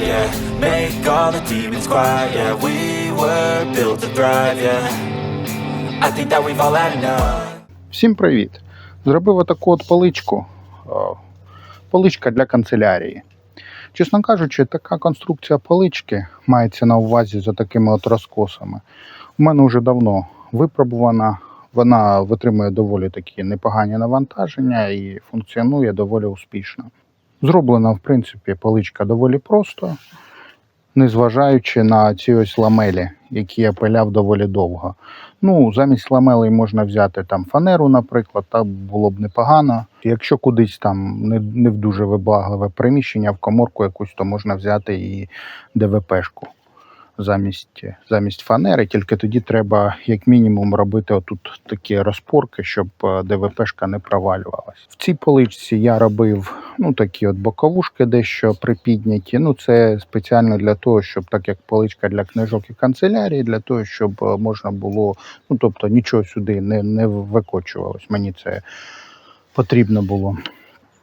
yeah. Make all the demons quiet, yeah. We were built to thrive, yeah. I think that we've all had enough. Всім привіт! Зробив отаку от поличку. Е, Поличка для канцелярії. Чесно кажучи, така конструкція полички мається на увазі з такими от розкосами. У мене вже давно випробувана. Вона витримує доволі такі непогані навантаження і функціонує доволі успішно. Зроблена, в принципі, поличка доволі просто, незважаючи на ці ось ламелі, які я пиляв доволі довго. Ну, замість ламелей можна взяти там фанеру, наприклад, так було б непогано. Якщо кудись там не, не в дуже вибагливе приміщення, в коморку якусь, то можна взяти і ДВПшку замість, замість фанери. Тільки тоді треба, як мінімум, робити отут такі розпорки, щоб е, ДВПшка не провалювалась. В цій поличці я робив ну, такі от боковушки дещо припідняті. Ну, це спеціально для того, щоб так як поличка для книжок і канцелярії, для того, щоб е, можна було, ну тобто нічого сюди не, не викочувалось. Мені це потрібно було.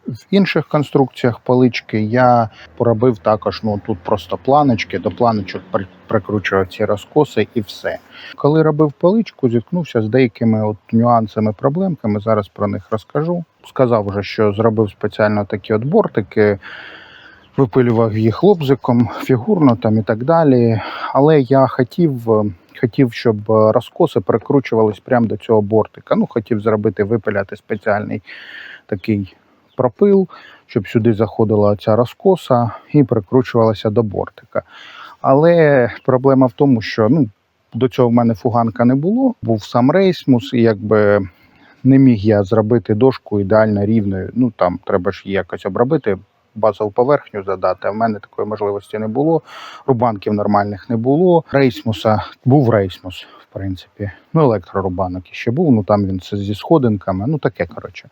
В інших конструкціях полички я поробив також ну тут просто планочки, до планочок при- прикручував ці розкоси і все. Коли робив поличку, зіткнувся з деякими от нюансами, проблемками. Зараз про них розкажу. Сказав вже, що зробив спеціально такі от бортики, випилював їх лобзиком, фігурно там і так далі. Але я хотів. Хотів, щоб розкоси прикручувались прямо до цього бортика. Ну, хотів зробити, випиляти спеціальний такий пропил, щоб сюди заходила ця розкоса і прикручувалася до бортика. Але проблема в тому, що ну, до цього в мене фуганка не було, був сам рейсмус, і якби не міг я зробити дошку ідеально рівною. Ну там треба ж її якось обробити, базову поверхню задати. А в мене такої можливості не було. Рубанків нормальних не було. Рейсмуса був рейсмус, в принципі. Ну, електрорубанок ще був, ну там він зі сходинками, ну таке коротше.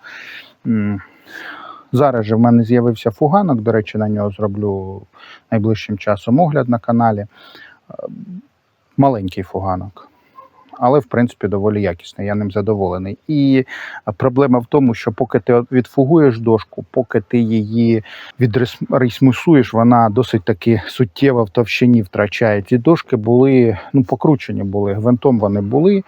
Зараз же в мене з'явився фуганок. До речі, на нього зроблю найближчим часом огляд на каналі. Е, Маленький фуганок. Але, в принципі, доволі якісний, я ним задоволений. І проблема в тому, що поки ти відфугуєш дошку, поки ти її відрейсмусуєш, вона досить таки суттєво в товщині втрачає. Ці дошки були, ну, покручені були, гвинтом вони були.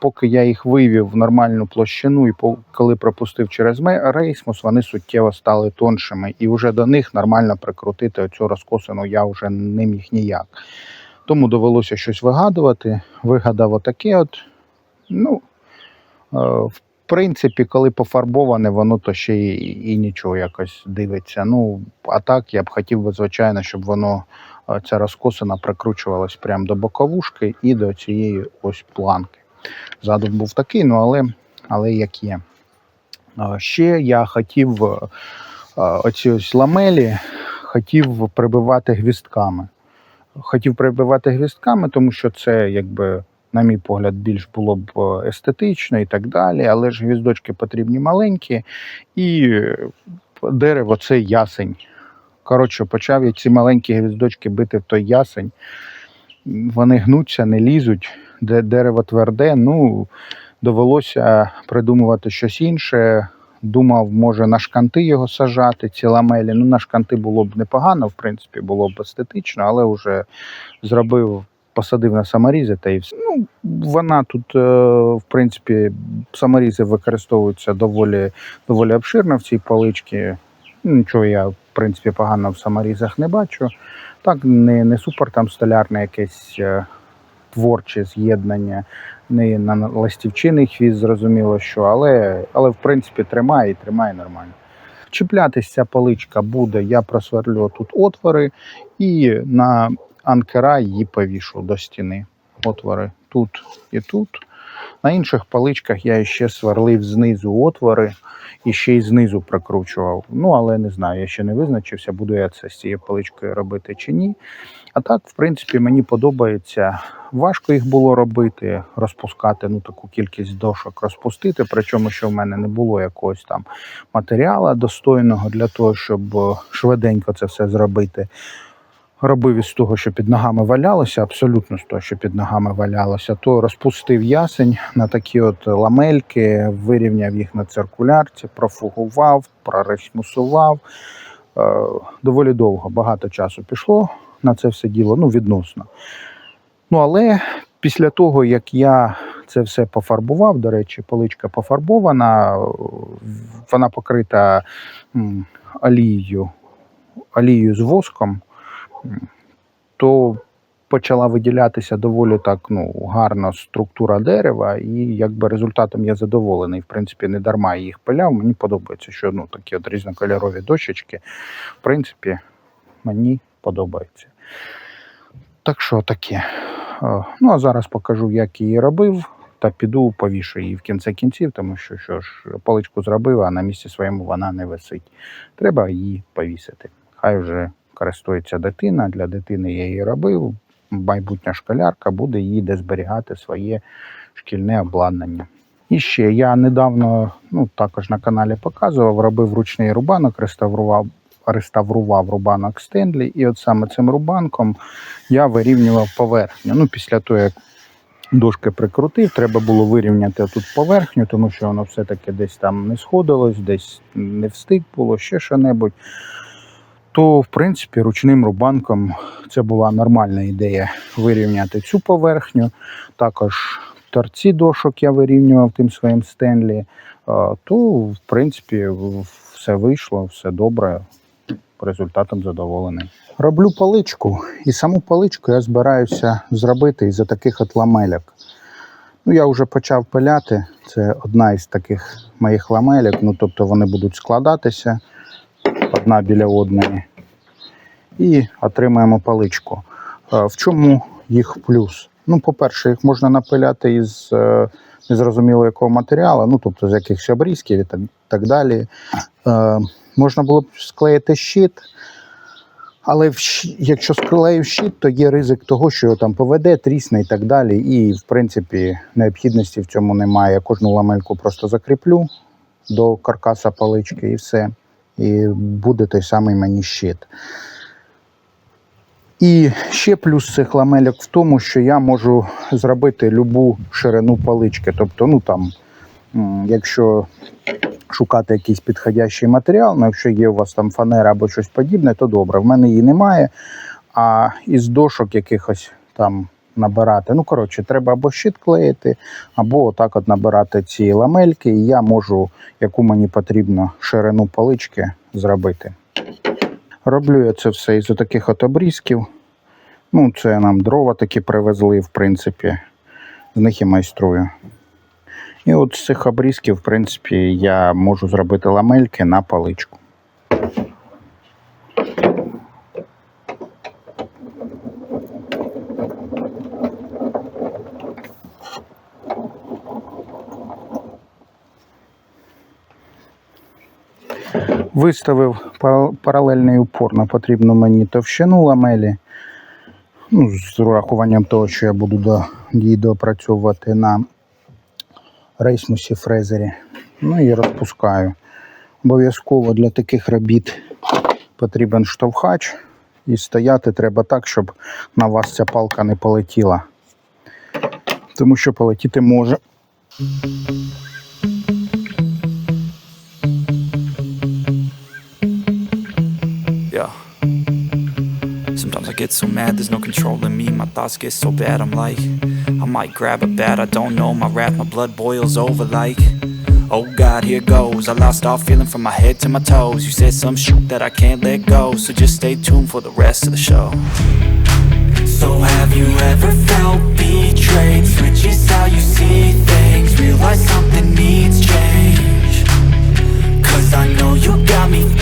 Поки я їх вивів в нормальну площину, і коли пропустив через рейсмус, вони суттєво стали тоншими. І вже до них нормально прикрутити оцю розкосину я вже не міг ніяк. Тому довелося щось вигадувати. Вигадав отаке от. Ну, е, в принципі, коли пофарбоване, воно то ще і, і нічого якось дивиться. Ну, а так я б хотів би, звичайно, щоб воно, е, ця розкосина прикручувалась прямо до боковушки і до цієї ось планки. Задум був такий, ну але, але як є. Ще я хотів е, оці ось ламелі хотів прибивати гвістками. Хотів прибивати гвістками, тому що це, якби, на мій погляд, більш було б е, естетично і так далі. Але ж гвіздочки потрібні маленькі, і е, дерево це ясень. Коротше, почав я ці маленькі гвіздочки бити в той ясень. Вони гнуться, не лізуть, де дерево тверде. Ну, довелося придумувати щось інше. Думав, може на шканти його сажати, ці ламелі. Ну, на шканти було б непогано, в принципі, було б естетично, але вже зробив, посадив на саморізи та і все. Ну, вона тут, е, в принципі, саморізи використовуються доволі, доволі обширно в цій паличці. Нічого я, в принципі, погано в саморізах не бачу. Так, не, не супер там столярне якесь е, творче з'єднання, не на ластівчиний хвіст, зрозуміло, що, але, але в принципі тримає і тримає нормально. Чіплятись ця паличка буде, я просверлю тут отвори і на анкера її повішу до стіни. Отвори тут і тут. На інших паличках я ще сверлив знизу отвори і ще й знизу прикручував. Ну, але не знаю, я ще не визначився, буду я це з цією паличкою робити чи ні. А так, в принципі, мені подобається. Важко їх було робити, розпускати ну таку кількість дошок розпустити. Причому, що в мене не було якогось там матеріалу достойного для того, щоб е, швиденько це все зробити. Робив із того, що під ногами валялося, абсолютно з того, що під ногами валялося, то розпустив ясень на такі от ламельки, вирівняв їх на циркулярці, профугував, проресмусував, Е, доволі довго, багато часу пішло на це все діло, ну, відносно. Ну, але після того, як я це все пофарбував, до речі, поличка пофарбована, вона покрита олією, олією з воском, то почала виділятися доволі так ну, гарна структура дерева, і якби результатом я задоволений. В принципі, не дарма їх пиляв. Мені подобається, що ну, такі от різнокольорові дощечки, в принципі, мені подобається. Так що таке. Е, Ну, а зараз покажу, як її робив, та піду повішу її в кінці кінців, тому що що ж, паличку зробив, а на місці своєму вона не висить. Треба її повісити. Хай вже користується дитина. Для дитини я її робив. Майбутня школярка буде її де зберігати своє шкільне обладнання. І ще я недавно, ну також на каналі показував, робив ручний рубанок, реставрував, реставрував рубанок Стенлі, і от саме цим рубанком я вирівнював поверхню. Ну, після того, як дошки прикрутив, треба було вирівняти тут поверхню, тому що воно все-таки десь там не сходилось, десь не встиг було, ще що-небудь. То, в принципі, ручним рубанком це була нормальна ідея вирівняти цю поверхню. Також торці дошок я вирівнював тим своїм Стенлі. То, в принципі, все вийшло, все добре. Результатом задоволений. Роблю паличку, і саму паличку я збираюся зробити із таких от ламелек. Ну, я вже почав пиляти. Це одна із таких моїх ламелек. Ну, тобто вони будуть складатися одна біля одної. І отримаємо паличку. Е, В чому їх плюс? Ну, по-перше, їх можна напиляти із е, незрозуміло якого матеріалу, ну, тобто з якихось обрізків і так, так далі. Е, можна було б склеїти щит, але якщо склеїв щит, то є ризик того, що його там поведе, трісне і так далі. І, в принципі, необхідності в цьому немає. Я кожну ламельку просто закріплю до каркаса палички і все. І буде той самий мені щит. І ще плюс цих ламелек в тому, що я можу зробити любу ширину палички. Тобто, ну там, якщо шукати якийсь підходящий матеріал, ну якщо є у вас там фанера або щось подібне, то добре. В мене її немає. А із дошок якихось там набирати. Ну, коротше, треба або щит клеїти, або отак от набирати ці ламельки, і я можу, яку мені потрібно ширину палички зробити. Роблю я це все із таких от обрізків. Ну, це нам дрова такі привезли, в принципі, з них і майструю. І от з цих обрізків, в принципі, я можу зробити ламельки на паличку. Виставив паралельний упор на потрібну мені товщину ламелі. Ну, з урахуванням того, що я буду до, її допрацьовувати на рейсмусі фрезері. Ну і розпускаю. Обов'язково для таких робіт потрібен штовхач. І стояти треба так, щоб на вас ця палка не полетіла. Тому що полетіти може. Sometimes I get so mad, there's no controlling me. My thoughts get so bad, I'm like, I might grab a bat, I don't know. My wrath, my blood boils over like, oh God, here goes. I lost all feeling from my head to my toes. You said some shit that I can't let go, so just stay tuned for the rest of the show. So have you ever felt betrayed? Switches how you see things, realize something needs change. Cause I know you got me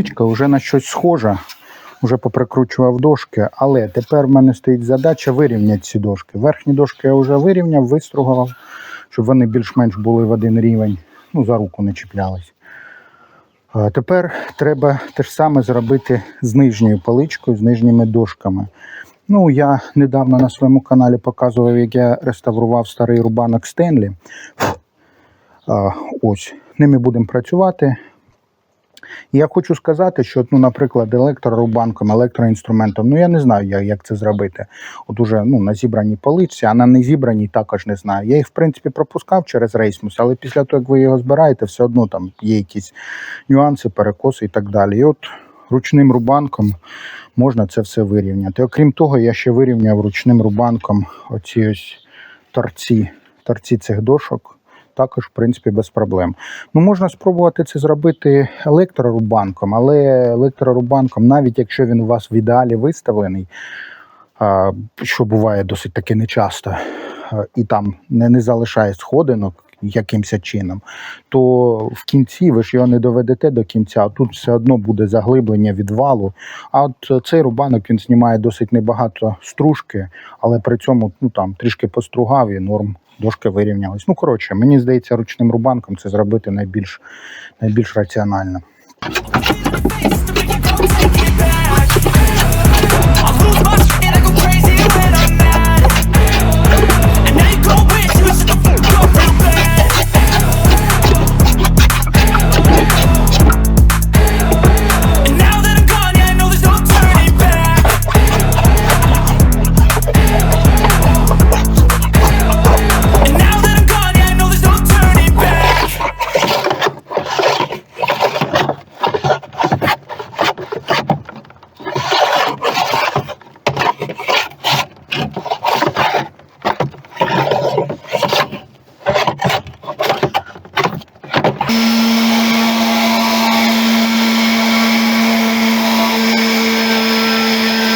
Поличка вже на щось схожа, вже поприкручував дошки, але тепер в мене стоїть задача вирівняти ці дошки. Верхні дошки я вже вирівняв, вистругував, щоб вони більш-менш були в один рівень, ну, за руку не чіплялись. А тепер треба те ж саме зробити з нижньою поличкою, з нижніми дошками. Ну, я недавно на своєму каналі показував, як я реставрував старий рубанок Стенлі. Ось, ними будемо працювати. Я хочу сказати, що, ну, наприклад, електрорубанком, електроінструментом, ну я не знаю, як, це зробити. От уже ну, на зібраній полиці, а на незібраній також не знаю. Я їх, в принципі, пропускав через рейсмус, але після того, як ви його збираєте, все одно там є якісь нюанси, перекоси і так далі. І от ручним рубанком можна це все вирівняти. Окрім того, я ще вирівняв ручним рубанком оці ось торці, торці цих дошок. Також, в принципі, без проблем. Ну, можна спробувати це зробити електрорубанком, але електрорубанком, навіть якщо він у вас в ідеалі виставлений, що буває досить таки нечасто, і там не, не залишає сходинок якимось чином, то в кінці ви ж його не доведете до кінця, тут все одно буде заглиблення відвалу. А от цей рубанок він знімає досить небагато стружки, але при цьому ну, там, трішки постругав і норм. Дошки вирівнялись. Ну, коротше, мені здається, ручним рубанком це зробити найбільш, найбільш раціонально.